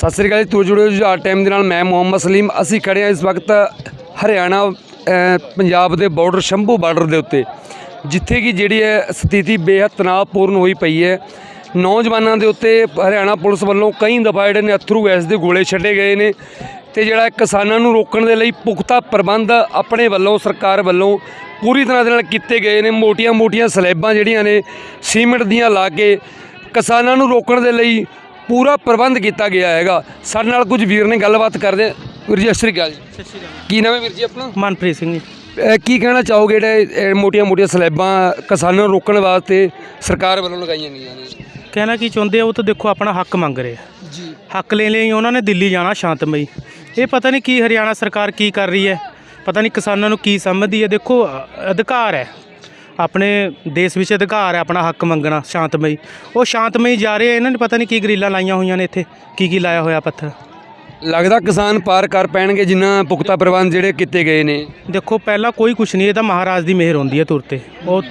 ਸਤਿ ਸ੍ਰੀ ਅਕਾਲ ਜੀ, ਤੂੰ ਜੁੜਿਓ ਜੁਝਾਰ ਟਾਈਮ ਦੇ ਨਾਲ, ਮੈਂ ਮੁਹੰਮਦ ਸਲੀਮ। ਅਸੀਂ ਖੜੇ ਹਾਂ ਇਸ ਵਕਤ ਹਰਿਆਣਾ ਪੰਜਾਬ ਦੇ ਬਾਰਡਰ, ਸ਼ੰਭੂ ਬਾਰਡਰ ਦੇ ਉੱਤੇ, ਜਿੱਥੇ ਕਿ ਜਿਹੜੀ ਹੈ ਸਥਿਤੀ ਬੇਹੱਦ ਤਣਾਅਪੂਰਨ ਹੋਈ ਪਈ ਹੈ। ਨੌਜਵਾਨਾਂ ਦੇ ਉੱਤੇ ਹਰਿਆਣਾ ਪੁਲਿਸ ਵੱਲੋਂ ਕਈ ਦਫਾ ਜਿਹੜੇ ਨੇ ਅਥਰੂ ਗੈਸ ਦੇ ਗੋਲੇ ਛੱਡੇ ਗਏ ਨੇ ਤੇ ਜਿਹੜਾ ਕਿਸਾਨਾਂ ਨੂੰ ਰੋਕਣ ਦੇ ਲਈ ਪੁਖਤਾ ਪ੍ਰਬੰਧ ਆਪਣੇ ਵੱਲੋਂ, ਸਰਕਾਰ ਵੱਲੋਂ ਪੂਰੀ ਤਰ੍ਹਾਂ ਦੇ ਨਾਲ ਕੀਤੇ ਗਏ ਨੇ। ਮੋਟੀਆਂ-ਮੋਟੀਆਂ ਸਲੈਬਾਂ ਜਿਹੜੀਆਂ ਨੇ, ਸੀਮਿੰਟ ਦੀਆਂ ਲਾ ਕੇ ਕਿਸਾਨਾਂ ਨੂੰ ਰੋਕਣ ਦੇ ਲਈ ਪੂਰਾ ਪ੍ਰਬੰਧ ਕੀਤਾ ਗਿਆ ਹੈਗਾ। ਸਾਡੇ ਨਾਲ ਕੁਝ ਵੀਰ ਨੇ ਗੱਲਬਾਤ ਕਰਦੇ। ਵੀਰ ਜੀ ਸਤਿ ਸ਼੍ਰੀ ਅਕਾਲ ਜੀ। ਕੀ ਨਾਮ ਹੈ ਵੀਰ ਜੀ ਆਪਣਾ? ਮਨਪ੍ਰੀਤ ਸਿੰਘ ਜੀ। ਅਹ ਕੀ ਕਹਿਣਾ ਚਾਹੋਗੇ ਜਿਹੜੇ ਮੋਟੀਆਂ-ਮੋਟੀਆਂ ਸਲੈਬਾਂ ਕਿਸਾਨਾਂ ਨੂੰ ਰੋਕਣ ਵਾਸਤੇ ਸਰਕਾਰ ਵੱਲੋਂ ਲਗਾਈਆਂ ਗਈਆਂ ਨੇ? ਕਹਿਣਾ ਕੀ ਚਾਹੁੰਦੇ ਆ ਉਹ ਤਾਂ ਦੇਖੋ ਆਪਣਾ ਹੱਕ ਮੰਗ ਰਹੇ ਆ। ਜੀ। ਹੱਕ ਲੈਣ ਲਈ ਉਹਨਾਂ ਨੇ ਦਿੱਲੀ ਜਾਣਾ ਸ਼ਾਂਤਮਈ। ਇਹ ਪਤਾ ਨਹੀਂ ਕੀ ਹਰਿਆਣਾ ਸਰਕਾਰ ਕੀ ਕਰ ਰਹੀ ਹੈ। ਪਤਾ ਨਹੀਂ ਕਿਸਾਨਾਂ ਨੂੰ ਕੀ ਸਮਝਦੀ ਹੈ। ਦੇਖੋ ਅ- ਅਧਿਕਾਰ ਹੈ। ਆਪਣੇ ਦੇਸ਼ ਵਿੱਚ ਅਧਿਕਾਰ ਹੈ ਆਪਣਾ ਹੱਕ ਮੰਗਣਾ ਸ਼ਾਂਤਮਈ। ਉਹ ਸ਼ਾਂਤਮਈ ਜਾ ਰਹੇ ਆ ਇਹਨਾਂ ਨੇ ਪਤਾ ਨਹੀਂ ਕੀ ਗਰੀਲਾਂ ਲਾਈਆਂ ਹੋਈਆਂ ਨੇ ਇੱਥੇ ਕੀ ਕੀ ਲਾਇਆ ਹੋਇਆ ਪੱਥਰ। ਲੱਗਦਾ ਕਿਸਾਨ ਪਾਰ ਕਰ ਪੈਣਗੇ ਜਿੰਨਾ ਪੁਖਤਾ ਪ੍ਰਬੰਧ ਜਿਹੜੇ ਕੀਤੇ ਗਏ ਨੇ। ਦੇਖੋ ਪਹਿਲਾਂ ਕੋਈ ਕੁਛ ਨਹੀਂ ਇਹ ਤਾਂ ਮਹਾਰਾਜ ਦੀ ਮਿਹਰ ਹੁੰਦੀ ਹੈ ਤੁਰ ਤੇ। ਉਹ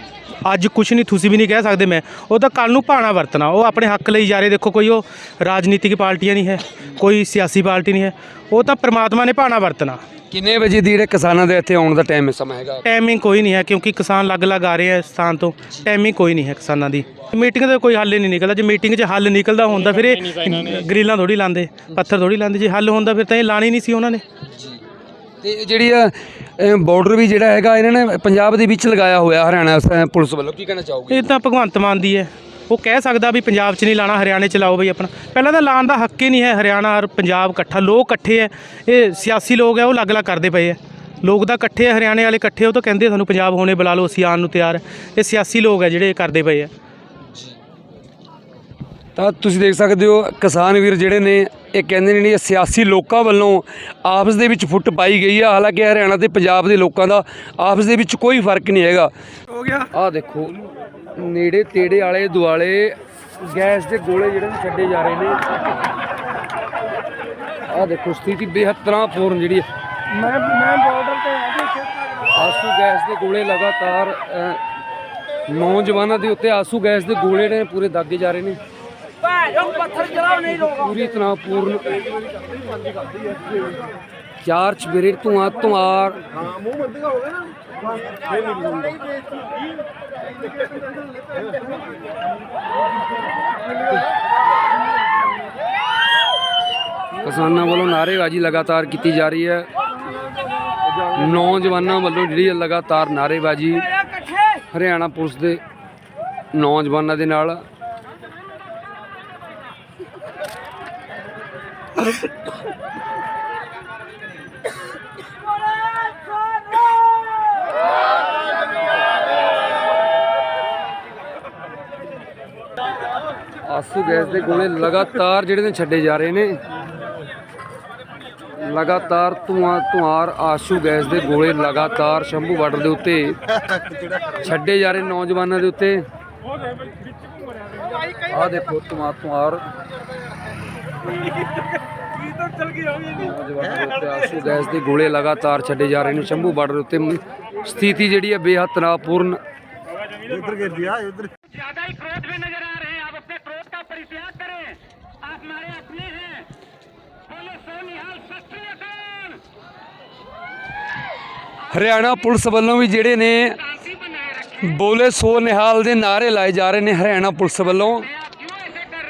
ਅੱਜ ਕੁਛ ਨਹੀਂ ਤੁਸੀਂ ਵੀ ਨਹੀਂ ਕਹਿ ਸਕਦੇ ਮੈਂ। ਉਹ ਤਾਂ ਕੱਲ ਨੂੰ ਭਾਣਾ ਵਰਤਣਾ। ਉਹ ਆਪਣੇ ਹੱਕ ਲਈ ਜਾ ਰਹੇ ਦੇਖੋ ਕੋਈ ਉਹ ਰਾਜਨੀਤਿਕ ਪਾਰਟੀਆਂ ਨਹੀਂ ਹੈ ਕੋਈ ਸਿਆਸੀ ਪਾਰਟੀ ਨਹੀਂ ਹੈ। ਉਹ ਤਾਂ ਪ੍ਰਮਾਤਮਾ ਨੇ ਭਾਣਾ ਵਰਤਣਾ। ਕਿੰਨੇ ਵਜੇ ਦੀ ਜਿਹੜੇ ਕਿਸਾਨਾਂ ਦੇ ਇੱਥੇ ਆਉਣ ਦਾ ਟਾਈਮ ਸਮਾਂ ਹੈਗਾ? ਟਾਈਮਿੰਗ ਕੋਈ ਨਹੀਂ ਹੈ ਕਿਉਂਕਿ ਕਿਸਾਨ ਅਲੱਗ-ਅਲੱਗ ਆ ਰਹੇ ਆ ਇਸ ਸਥਾਨ ਤੋਂ। ਟਾਈਮਿੰਗ ਕੋਈ ਨਹੀਂ ਹੈ ਕਿਸਾਨਾਂ ਦੀ। ਮੀਟਿੰਗ ਦਾ ਕੋਈ ਹੱਲ ਹੀ ਨਹੀਂ ਨਿਕਲਦਾ। ਜੇ ਮੀਟਿੰਗ 'ਚ ਹੱਲ ਨਿਕਲਦਾ ਹੁੰਦਾ ਫਿਰ ਇਹ ਗਰੀਲਾਂ ਥੋੜੀ ਲਾਉਂਦੇ ਪੱਥਰ ਥੋੜੀ ਲਾਉਂਦੇ ਜੇ ਹੱਲ ਹੁੰਦਾ ਫਿਰ ਤਾਂ ਇਹ ਲਾਣੀ ਨਹੀਂ ਸੀ ਉਹਨਾਂ ਨੇ। ਤੇ ਜਿਹੜੀ ਆ ਬਾਰਡਰ ਵੀ ਜਿਹੜਾ ਹੈਗਾ ਇਹਨਾਂ ਨੇ ਪੰਜਾਬ ਦੇ ਵਿੱਚ ਲਗਾਇਆ ਹੋਇਆ ਹਰਿਆਣਾ ਪੁਲਿਸ ਵੱਲੋਂ। ਕੀ ਕਹਿਣਾ ਚਾਹੋਗੇ? ਇਹ ਤਾਂ ਭਗਵੰਤ ਮਾਨ ਦੀ ਹੈ। ਉਹ ਕਹਿ ਸਕਦਾ ਵੀ ਪੰਜਾਬ 'ਚ ਨਹੀਂ ਲਾਣਾ ਹਰਿਆਣੇ 'ਚ ਲਾਓ ਬਈ ਆਪਣਾ। ਪਹਿਲਾਂ ਤਾਂ ਲਾਣ ਦਾ ਹੱਕ ਹੀ ਨਹੀਂ ਹੈ ਹਰਿਆਣਾ ਔਰ ਪੰਜਾਬ ਇਕੱਠਾ। ਲੋਕ ਇਕੱਠੇ ਹੈ। ਇਹ ਸਿਆਸੀ ਲੋਕ ਹੈ ਉਹ ਅਲੱਗ-ਅਲੱਗ ਕਰਦੇ ਪਏ ਹੈ। ਲੋਕ ਤਾਂ ਇਕੱਠੇ ਹੈ ਹਰਿਆਣੇ ਵਾਲੇ ਇਕੱਠੇ ਉਹ ਤਾਂ ਕਹਿੰਦੇ ਸਾਨੂੰ ਪੰਜਾਬ ਹੋਣੇ ਬੁਲਾ ਲਓ ਅਸੀਂ ਆਉਣ ਨੂੰ ਤਿਆਰ ਹੈ। ਇਹ ਸਿਆਸੀ ਲੋਕ ਹੈ ਜਿਹੜੇ ਇਹ ਕਰਦੇ ਪਏ ਹੈ। ਤਾਂ ਤੁਸੀਂ ਦੇਖ ਸਕਦੇ ਹੋ ਕਿਸਾਨ ਵੀਰ ਜਿਹੜੇ ਨੇ ਇਹ ਕਹਿੰਦੇ ਨੇ ਨਹੀਂ ਇਹ ਸਿਆਸੀ ਲੋਕਾਂ ਵੱਲੋਂ ਆਪਸ ਦੇ ਵਿੱਚ ਫੁੱਟ ਪਾਈ ਗਈ ਆ ਹਾਲਾਂਕਿ ਹਰਿਆਣਾ ਤੇ ਪੰਜਾਬ ਦੇ ਲੋਕਾਂ ਦਾ ਆਪਸ ਦੇ ਵਿੱਚ ਕੋਈ ਫ਼ਰਕ ਨਹੀਂ ਹੈਗਾ। ਹੋ ਗਿਆ। ਆਹ ਦੇਖੋ ਨੇੜੇ ਤੇੜੇ ਵਾਲੇ ਦੁਆਲੇ ਗੈਸ ਦੇ ਗੋਲੇ ਜਿਹੜੇ ਨੇ ਛੱਡੇ ਜਾ ਰਹੇ ਨੇ। ਆਹ ਦੇਖੋ ਸਥਿਤੀ ਬੇਹੱਦ ਤਣਾਅਪੂਰਨ ਜਿਹੜੀ ਹੈ। ਮੈਂ ਮੈਂ ਬਾਰਡਰ ਤੇ ਆਸੂ ਗੈਸ ਦੇ ਗੋਲੇ ਲਗਾਤਾਰ ਨੌਜਵਾਨਾਂ ਦੇ ਉੱਤੇ ਆਸੂ ਗੈਸ ਦੇ ਗੋਲੇ ਨੇ ਪੂਰੇ ਦਾਗੇ ਜਾ ਰਹੇ ਨੇ। ਪੂਰੀ ਤਣਾਅਪੂਰਨ ਚਾਰ ਚਵੇਰੇ ਧੂਆਂ ਧੁਆਰ ਕਿਸਾਨਾਂ ਵੱਲੋਂ ਨਾਅਰੇਬਾਜ਼ੀ ਲਗਾਤਾਰ ਕੀਤੀ ਜਾ ਰਹੀ ਹੈ। ਨੌਜਵਾਨਾਂ ਵੱਲੋਂ ਜਿਹੜੀ ਹੈ ਲਗਾਤਾਰ ਨਾਅਰੇਬਾਜ਼ੀ ਹਰਿਆਣਾ ਪੁਲਿਸ ਦੇ ਨੌਜਵਾਨਾਂ ਦੇ ਨਾਲ। ਆਸੂ ਗੈਸ ਦੇ ਗੋਲੇ ਲਗਾਤਾਰ ਜਿਹੜੇ ਨੇ ਛੱਡੇ ਜਾ ਰਹੇ ਨੇ। ਲਗਾਤਾਰ ਧੂਆਂ, ਧੁਆਰ ਆਸੂ ਗੈਸ ਦੇ ਗੋਲੇ ਲਗਾਤਾਰ ਸ਼ੰਭੂ ਬਾਰਡਰ ਦੇ ਉੱਤੇ ਛੱਡੇ ਜਾ ਰਹੇ ਨੌਜਵਾਨਾਂ ਦੇ ਉੱਤੇ। ਆਹ ਦੇਖੋ ਧੂਆਂ, ਧੁਆਰ ਨੌਜਵਾਨਾਂ ਦੇ ਉੱਤੇ ਆਸੂ ਗੈਸ ਦੇ ਗੋਲੇ ਲਗਾਤਾਰ ਛੱਡੇ ਜਾ ਰਹੇ ਨੇ ਸ਼ੰਭੂ ਬਾਰਡਰ ਦੇ ਉੱਤੇ ਸਥਿਤੀ ਜਿਹੜੀ ਹੈ ਬੇਹੱਦ ਤਣਾਅਪੂਰਨ ज्यादा ही क्रोध में नजर आ रहे हैं आप अपने क्रोध का परित्याग करें आप हमारे अपने हैं बोले सोनिहाल सत श्री अकाल ਹਰਿਆਣਾ ਪੁਲਿਸ ਵੱਲੋਂ ਵੀ ਜਿਹੜੇ ਨੇ शांति बनाए रखें ਬੋਲੇ ਸੋ ਨਿਹਾਲ ਦੇ ਨਾਰੇ ਲਾਏ ਜਾ ਰਹੇ ਨੇ ਹਰਿਆਣਾ ਪੁਲਿਸ ਵੱਲੋਂ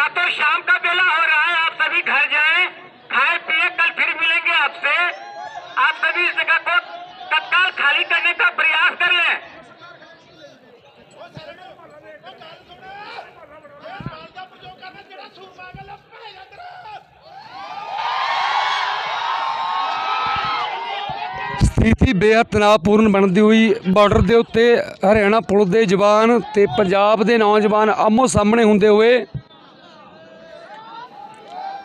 या तो शाम का बेला हो रहा है आप सभी घर जाएं खाए पिए कल फिर मिलेंगे आपसे आप सभी इस जगह को तत्काल खाली करने का प्रयास कर लें ਜਿਹੜਾ ਸਥਿਤੀ ਬੇਹੱਦ ਤਣਾਅਪੂਰਨ ਬਣਦੀ ਹੋਈ ਬਾਰਡਰ ਦੇ ਉੱਤੇ ਹਰਿਆਣਾ ਪੁਲਿਸ ਦੇ ਜਵਾਨ ਤੇ ਪੰਜਾਬ ਦੇ ਨੌਜਵਾਨ ਆਮੋ ਸਾਹਮਣੇ ਹੁੰਦੇ ਹੋਏ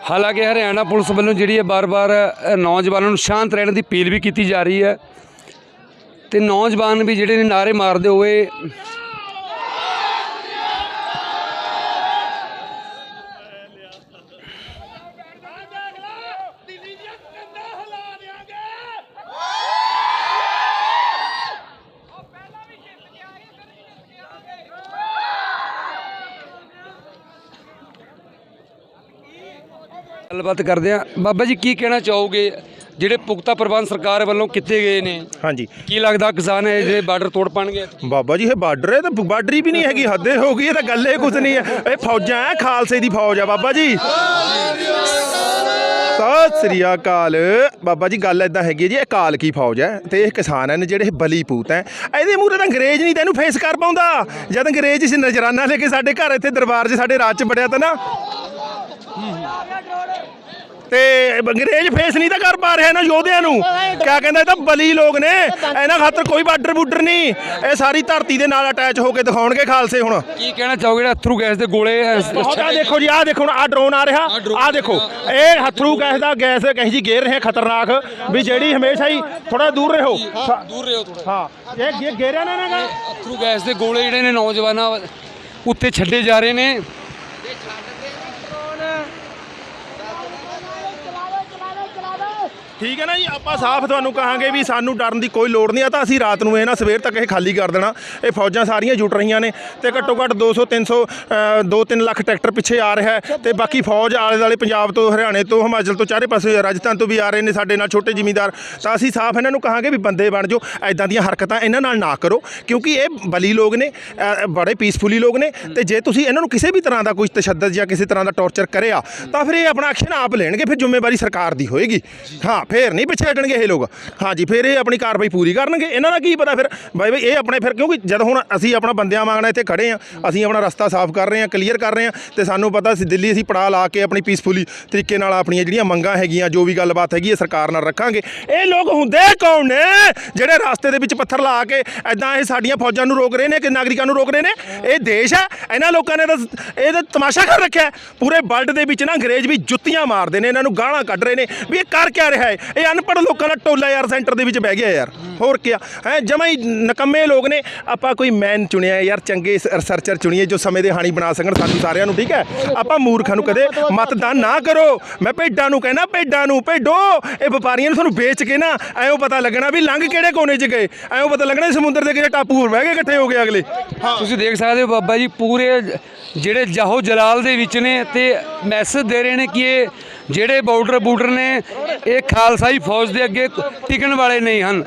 ਹਾਲਾਂਕਿ ਹਰਿਆਣਾ ਪੁਲਿਸ ਵੱਲੋਂ ਜਿਹੜੀ ਹੈ ਬਾਰ-ਬਾਰ ਨੌਜਵਾਨਾਂ ਨੂੰ ਸ਼ਾਂਤ ਰਹਿਣ ਦੀ ਅਪੀਲ ਵੀ ਕੀਤੀ ਜਾ ਰਹੀ ਹੈ ਤੇ ਨੌਜਵਾਨ ਵੀ ਜਿਹੜੇ ਨੇ ਨਾਰੇ ਮਾਰਦੇ ਹੋਏ ਗੱਲਬਾਤ ਕਰਦੇ ਆ ਬਾਬਾ ਜੀ ਕੀ ਕਹਿਣਾ ਚਾਹੋਗੇ? ਜਿਹੜੇ ਪੁਖਤਾ ਪ੍ਰਬੰਧ ਸਰਕਾਰ ਵੱਲੋਂ ਕੀਤੇ ਗਏ ਨੇ ਹਾਂਜੀ। ਕੀ ਲੱਗਦਾ ਕਿਸਾਨ ਹੈ ਜਿਹੜੇ ਬਾਰਡਰ ਤੋੜ ਪਾਣਗੇ? ਬਾਬਾ ਜੀ ਇਹ ਬਾਰਡਰ ਹੈ ਤਾਂ ਬਾਰਡਰ ਵੀ ਨਹੀਂ ਹੈਗੀ ਹੱਦੇ ਹੋ ਗਈ ਇਹ ਤਾਂ ਗੱਲ ਇਹ ਕੁਝ ਨਹੀਂ ਹੈ। ਇਹ ਫੌਜਾਂ ਹੈ ਖਾਲਸੇ ਦੀ ਫੌਜ ਹੈ ਬਾਬਾ ਜੀ। ਸਤਿ ਸ੍ਰੀ ਅਕਾਲ। ਬਾਬਾ ਜੀ ਗੱਲ ਇਦਾਂ ਹੈਗੀ ਹੈ ਜੀ ਇਹ ਕਾਲ ਕੀ ਫੌਜ ਹੈ? ਤੇ ਇਹ ਕਿਸਾਨ ਹਨ ਜਿਹੜੇ ਬਲੀ ਪੂਤ ਹੈ। ਇਹਦੇ ਮੂਹਰੇ ਤਾਂ ਅੰਗਰੇਜ਼ ਨਹੀਂ ਤੈਨੂੰ ਫੇਸ ਕਰ ਪਾਉਂਦਾ। ਜਦ ਅੰਗਰੇਜ਼ ਇਸ ਨਜ਼ਰਾਨਾ ਲੈ ਕੇ ਸਾਡੇ ਘਰ ਇੱਥੇ ਦਰਬਾਰ 'ਚ ਸਾਡੇ ਰਾਜ 'ਚ ਬੜਿਆ ਤਾਂ ਨਾ। ਤੇ ਅੰਗਰੇਜ਼ ਫੇਸ ਨਹੀਂ ਤਾਂ ਕਰ ਪਾ ਰਿਹਾ ਨਾ ਯੋਧਿਆਂ ਨੂੰ। ਕਿਆ ਕਹਿੰਦਾ ਇਹ ਤਾਂ ਬਲੀ ਲੋਕ ਨੇ। ਇਹਨਾਂ ਖਾਤਰ ਕੋਈ ਬਾਰਡਰ ਬੂਡਰ ਨਹੀਂ। ਇਹ ਸਾਰੀ ਧਰਤੀ ਦੇ ਨਾਲ ਅਟੈਚ ਹੋ ਕੇ ਦਿਖਾਉਣਗੇ ਖਾਲਸੇ ਹੁਣ। ਕੀ ਕਹਿਣਾ ਚਾਹੋਗੇ ਜਿਹੜਾ ਅਥਰੂ ਗੈਸ ਦੇ ਗੋਲੇ ਆ ਦੇਖੋ ਜੀ ਆਹ ਦੇਖੋ ਹੁਣ ਆਹ ਡਰੋਨ ਆ ਰਿਹਾ। ਆਹ ਦੇਖੋ ਇਹ ਹਥਰੂ ਗੈਸ ਦਾ ਗੈਸ ਕਹੀਂ ਜੀ ਗੇਰ ਰਹੇ ਖਤਰਨਾਕ। ਵੀ ਜਿਹੜੀ ਹਮੇਸ਼ਾ ਹੀ ਥੋੜਾ ਦੂਰ ਰਹੋ। ਦੂਰ ਰਹੋ ਥੋੜਾ ਹਾਂ। ਇਹ ਗੇਰਿਆ ਨਾ ਨਾ। ਅਥਰੂ ਗੈਸ ਦੇ ਗੋਲੇ ਜਿਹੜੇ ਨੇ ਨੌਜਵਾਨਾਂ ਉੱਤੇ ਛੱਡੇ ਜਾ ਰਹੇ ਨੇ। ਠੀਕ ਹੈ ਨਾ ਜੀ? ਆਪਾਂ ਸਾਫ਼ ਤੁਹਾਨੂੰ ਕਹਾਂਗੇ ਵੀ ਸਾਨੂੰ ਡਰਨ ਦੀ ਕੋਈ ਲੋੜ ਨਹੀਂ ਆ ਤਾਂ ਅਸੀਂ ਰਾਤ ਨੂੰ ਇਹ ਨਾ ਸਵੇਰ ਤੱਕ ਇਹ ਖਾਲੀ ਕਰ ਦੇਣਾ। ਇਹ ਫੌਜਾਂ ਸਾਰੀਆਂ ਜੁਟ ਰਹੀਆਂ ਨੇ ਤੇ ਘੱਟੋ ਘੱਟ 200 300 2-3 ਲੱਖ ਟਰੈਕਟਰ ਪਿੱਛੇ ਆ ਰਿਹਾ ਹੈ ਤੇ ਬਾਕੀ ਫੌਜ ਆਲੇ ਦੁਆਲੇ ਪੰਜਾਬ ਤੋਂ, ਹਰਿਆਣੇ ਤੋਂ, ਹਿਮਾਚਲ ਤੋਂ, ਚਾਰੇ ਪਾਸੇ ਰਾਜਸਥਾਨ ਤੋਂ ਵੀ ਆ ਰਹੇ ਨੇ ਸਾਡੇ ਨਾਲ ਛੋਟੇ ਜ਼ਿਮੀਂਦਾਰ। ਤਾਂ ਅਸੀਂ ਸਾਫ਼ ਇਹਨਾਂ ਨੂੰ ਕਹਾਂਗੇ ਵੀ ਬੰਦੇ ਬਣ ਜਾਓ ਐਦਾਂ ਦੀਆਂ ਹਰਕਤਾਂ ਇਹਨਾਂ ਨਾਲ ਨਾ ਕਰੋ ਕਿਉਂਕਿ ਇਹ ਬਲੀ ਲੋਕ ਨੇ ਬੜੇ ਪੀਸਫੁਲੀ ਲੋਕ ਨੇ ਤੇ ਜੇ ਤੁਸੀਂ ਇਹਨਾਂ ਨੂੰ ਕਿਸੇ ਵੀ ਤਰ੍ਹਾਂ ਦਾ ਕੋਈ ਤਸ਼ੱਦਦ ਜਾਂ ਕਿਸੇ ਤਰ੍ਹਾਂ ਦਾ ਟੌਰਚਰ ਕਰਿਆ ਤਾਂ ਫਿਰ ਇਹ ਆਪਣਾ ਐਕਸ਼ਨ ਆਪ ਲੈਣਗੇ, ਫਿਰ ਜ਼ਿੰਮੇਵਾਰੀ ਸਰਕਾਰ ਦੀ ਹੋਏਗੀ। ਹਾਂ ਫੇਰ ਨਹੀਂ ਪਿੱਛੇ ਹਟਣਗੇ ਇਹ ਲੋਕ। ਹਾਂਜੀ, ਫਿਰ ਇਹ ਆਪਣੀ ਕਾਰਵਾਈ ਪੂਰੀ ਕਰਨਗੇ। ਇਹਨਾਂ ਦਾ ਕੀ ਪਤਾ ਫਿਰ? ਬਾਈ ਬਾਈ, ਇਹ ਆਪਣੇ ਫਿਰ ਕਿਉਂਕਿ ਜਦ ਹੁਣ ਅਸੀਂ ਆਪਣਾ ਬੰਦਿਆਂ ਮੰਗਣਾ ਇੱਥੇ ਖੜੇ ਆ, ਅਸੀਂ ਆਪਣਾ ਰਸਤਾ ਸਾਫ਼ ਕਰ ਰਹੇ ਆ ਕਲੀਅਰ ਕਰ ਰਹੇ ਆ, ਤੇ ਸਾਨੂੰ ਪਤਾ ਸੀ ਦਿੱਲੀ ਅਸੀਂ ਪੜਾ ਲਾ ਕੇ ਆਪਣੀ ਪੀਸਫੁਲੀ ਤਰੀਕੇ ਨਾਲ ਆਪਣੀਆਂ ਜਿਹੜੀਆਂ ਮੰਗਾਂ ਹੈਗੀਆਂ, ਜੋ ਵੀ ਗੱਲਬਾਤ ਹੈਗੀ ਹੈ ਸਰਕਾਰ ਨਾਲ ਰੱਖਾਂਗੇ। ਇਹ ਲੋਕ ਹੁੰਦੇ ਕੌਣ ਨੇ? ਜਿਹੜੇ ਰਸਤੇ ਦੇ ਵਿੱਚ ਪੱਥਰ ਲਾ ਕੇ ਐਦਾਂ ਇਹ ਸਾਡੀਆਂ ਫੌਜਾਂ ਨੂੰ ਰੋਕ ਰਹੇ ਨੇ ਕਿ ਨਾਗਰਿਕਾਂ ਨੂੰ ਰੋਕ ਰਹੇ ਨੇ? ਇਹ ਦੇਸ਼ ਹੈ ਇਹਨਾਂ ਲੋਕਾਂ ਨੇ ਤਾਂ ਇਹ ਤਾਂ ਤਮਾਸ਼ਾ ਕਰ ਰੱਖਿਆ। ਪੂਰੇ ਵਰਲਡ ਦੇ ਵਿੱਚ ਨਾ ਅੰਗਰੇਜ਼ ਵੀ ਜੁੱਤੀਆਂ ਮਾਰਦੇ ਨੇ, ਇਹਨਾਂ ਨੂੰ ਗਾਲਾਂ ਕੱਢ ਰਹੇ ਨੇ ਵੀ ਇਹ ਕਰ ਕਿਆ ਰਿਹਾ ਹੈ ਇਹ ਅਨਪੜ੍ਹ ਲੋਕਾਂ ਦਾ ਟੋਲਾ ਯਾਰ, ਸੈਂਟਰ ਦੇ ਵਿੱਚ ਬਹਿ ਗਿਆ ਯਾਰ। ਹੋਰ ਕੀ ਹੈ, ਜਮਾ ਹੀ ਨਕੰਮੇ ਲੋਕ ਨੇ। ਆਪਾਂ ਕੋਈ ਮੈਨ ਚੁਣਿਆ ਯਾਰ, ਚੰਗੇ ਰਿਸਰਚਰ ਚੁਣੀਏ ਜੋ ਸਮੇਂ ਦੇ ਹਾਣੀ ਬਣਾ ਸਕਣ ਸਾਨੂੰ ਸਾਰਿਆਂ ਨੂੰ, ਠੀਕ ਹੈ? ਆਪਾਂ ਮੂਰਖਾਂ ਨੂੰ ਕਦੇ ਮਤਦਾਨ ਨਾ ਕਰੋ। ਮੈਂ ਭੇਡਾਂ ਨੂੰ ਕਹਿਣਾ, ਭੇਡਾਂ ਨੂੰ, ਭੇਡੋ! ਇਹ ਵਪਾਰੀਆਂ ਨੂੰ ਤੁਹਾਨੂੰ ਵੇਚ ਕੇ ਨਾ ਐਂ ਪਤਾ ਲੱਗਣਾ ਵੀ ਲੰਘ ਕਿਹੜੇ ਕੋਨੇ 'ਚ ਗਏ। ਐਂ ਪਤਾ ਲੱਗਣਾ ਸਮੁੰਦਰ ਦੇ ਕਿਸੇ ਟਾਪੂ ਹੋਰ ਬਹਿ ਗਏ, ਇਕੱਠੇ ਹੋ ਗਏ ਅਗਲੇ। ਹਾਂ। ਤੁਸੀਂ ਦੇਖ ਸਕਦੇ ਹੋ ਬਾਬਾ ਜੀ, ਪੂਰੇ ਜਿਹੜੇ ਜਾਹੋ ਜਲਾਲ ਦੇ ਵਿੱਚ ਨੇ ਤੇ ਮੈਸੇਜ ਦੇ ਰਹੇ ਨੇ ਕਿ ਇਹ ਜਿਹੜੇ ਬਾਰਡਰ ਬੂਡਰ ਨੇ ਇਹ ਖਾਲਸਾਈ ਫੌਜ ਦੇ ਅੱਗੇ ਟਿਕਣ ਵਾਲੇ ਨਹੀਂ ਹਨ।